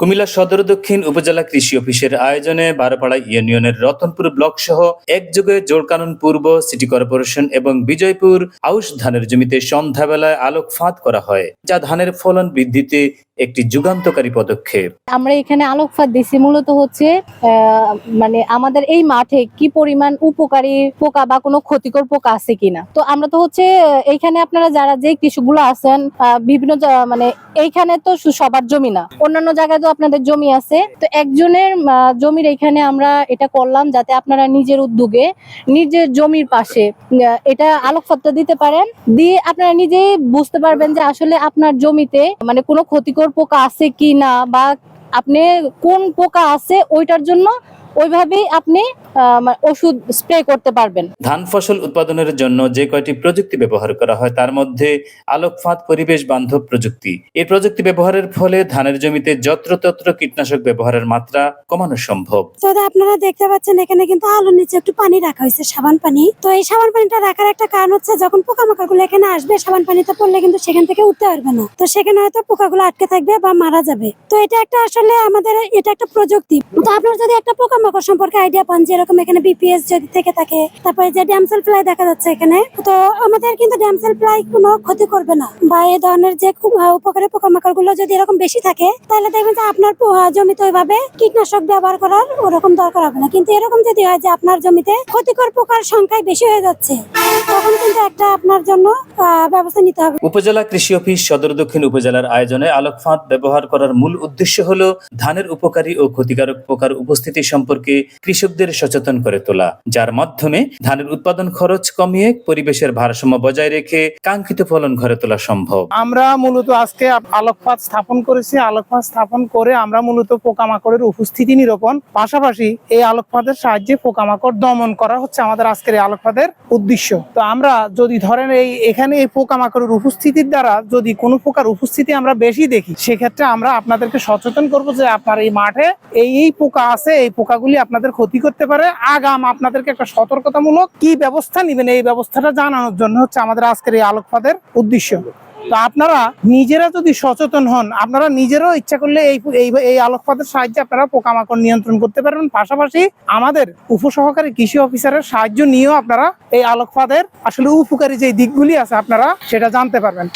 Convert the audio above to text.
কুমিল্লা সদর দক্ষিণ উপজেলা কৃষি অফিসের আয়োজনে বারোপাড়া ইউনিয়নের রতনপুর ব্লক সহ একযোগে জোরকানন পূর্ব, সিটি কর্পোরেশন এবং বিজয়পুর আউশ ধানের জমিতে সন্ধ্যাবেলায় আলোক ফাঁদ করা হয়, যা ধানের ফলন বৃদ্ধিতে একটি যুগান্তকারী পদক্ষেপ। আমরা এখানে আলোকপাত দিছি মূলত হচ্ছে মানে আমাদের এই মাঠে কি পরিমাণ উপকারী পোকা বা কোনো ক্ষতিকর পোকা আছে কিনা। তো আমরা তো হচ্ছে আহ, এইখানে আপনারা যারা যে কৃষকগুলো আছেন বিভিন্ন মানে এইখানে তো সবার জমি না। অন্যান্য জায়গায় তো আপনাদের জমি আছে। তো একজনের জমির এখানে আমরা এটা করলাম যাতে আপনারা নিজের উদ্যোগে নিজের জমির পাশে এটা আলোকপাতটা দিতে পারেন। দিয়ে আপনারা নিজেই বুঝতে পারবেন যে আসলে আপনার জমিতে মানে কোনো ক্ষতিকর পোকা আছে কি না বা আপনি কোন পোকা আছে ওইটার জন্য ওইভাবেই আপনি মানে ওষুধ স্প্রে করতে পারবেন। ধান ফসল উৎপাদনের জন্য যে কয়টি প্রযুক্তি ব্যবহার করা হয় তার মধ্যে আলোক ফাঁদ পরিবেশ বান্ধব প্রযুক্তি। এই প্রযুক্তি ব্যবহারের ফলে ধানের জমিতে যত্রতত্র কীটনাশক ব্যবহারের মাত্রা কমানো সম্ভব। তো দাদা আপনারা দেখতে পাচ্ছেন এখানে কিন্তু আলুর নিচে একটু পানি রাখা হয়েছে সাবান পানি। তো এই সাবান পানিটা রাখার একটা কারণ হচ্ছে যখন পোকামাকড়গুলো এখানে আসবে সাবান পানিতে পড়লে কিন্তু সেখান থেকে উঠতে পারবে না। তো সেখানে হয়তো পোকাগুলো আটকে থাকবে বা মারা যাবে। তো এটা একটা আসলে আমাদের এটা একটা প্রযুক্তি। তো আপনারা যদি একটা পোকামাকড় সম্পর্কে আইডিয়া পান যে এরকম এখানে বিপিএস যদি থেকে থাকে, তারপরে যে ড্যামসেল ফ্লাই দেখা যাচ্ছে এখানে, তো আমাদের কিন্তু ড্যামসেল ফ্লাই কোনো ক্ষতি করবে না। বা এই ধরনের যে উপকারী পোকামাকড়গুলো যদি এরকম বেশি থাকে, তাহলে দেখবেন যে আপনার জমিতে ওইভাবে কীটনাশক ব্যবহার করার ওরকম দরকার হবে না। কিন্তু এরকম যদি হয় যে আপনার জমিতে ক্ষতিকর পোকার সংখ্যায় বেশি হয়ে যাচ্ছে তখন কিন্তু একটা আপনার জন্য ব্যবস্থা নিতে হবে। উপজেলা কৃষি অফিস সদর দক্ষিণ উপজেলার আয়োজনে আলোক ফাঁদ ব্যবহার করার মূল উদ্দেশ্য হল ধানের উপকারী ও ক্ষতিকারক পোকার উপস্থিতি সম্পর্কে কৃষকদের সচেতন করে তোলা যার মাধ্যমে ধানের উৎপাদন খরচ কমিয়ে পরিবেশের ভারসাম্য বজায় রেখে কাঙ্ক্ষিত ফলন ঘরে তোলা সম্ভব। আমরা মূলত আজকে আলোকপাত স্থাপন করেছি। আলোকপাত স্থাপন করে আমরা মূলত পোকামাকড়ের উপস্থিতি নিরূপণ পাশাপাশি এই আলোকপাতের সাহায্যে পোকামাকড় দমন করা হচ্ছে আমাদের আজকের এই আলোকপাতের উদ্দেশ্য। তো আমরা যদি ধরেন এই, এখানে এই পোকামাকড়ের উপস্থিতির দ্বারা যদি কোনো পোকার উপস্থিতি আমরা বেশি দেখি, সেক্ষেত্রে আমরা আপনাদেরকে সচেতন করব যে আপনার এই মাঠে এই এই পোকা আছে, এই পোকাগুলি আপনাদের ক্ষতি করতে পারে। আগাম আপনাদেরকে একটা সতর্কতামূলক কি ব্যবস্থা নেবেন? এই ব্যবস্থাটা জানানোর জন্য হচ্ছে আমাদের আজকের এই আলোকপাতের উদ্দেশ্য। তো আপনারা নিজেরা যদি সচেতন হন, আপনারা নিজেরাও ইচ্ছা করলে এই এই আলোকপাতের সাহায্যে আপনারা পোকামাকড় নিয়ন্ত্রণ করতে পারবেন। পাশাপাশি আমাদের উপসহকারী কৃষি অফিসারের সাহায্য নিয়েও আপনারা এই আলোকপাতের আসলে উপকারী যে দিকগুলি আছে, আপনারা সেটা জানতে পারবেন।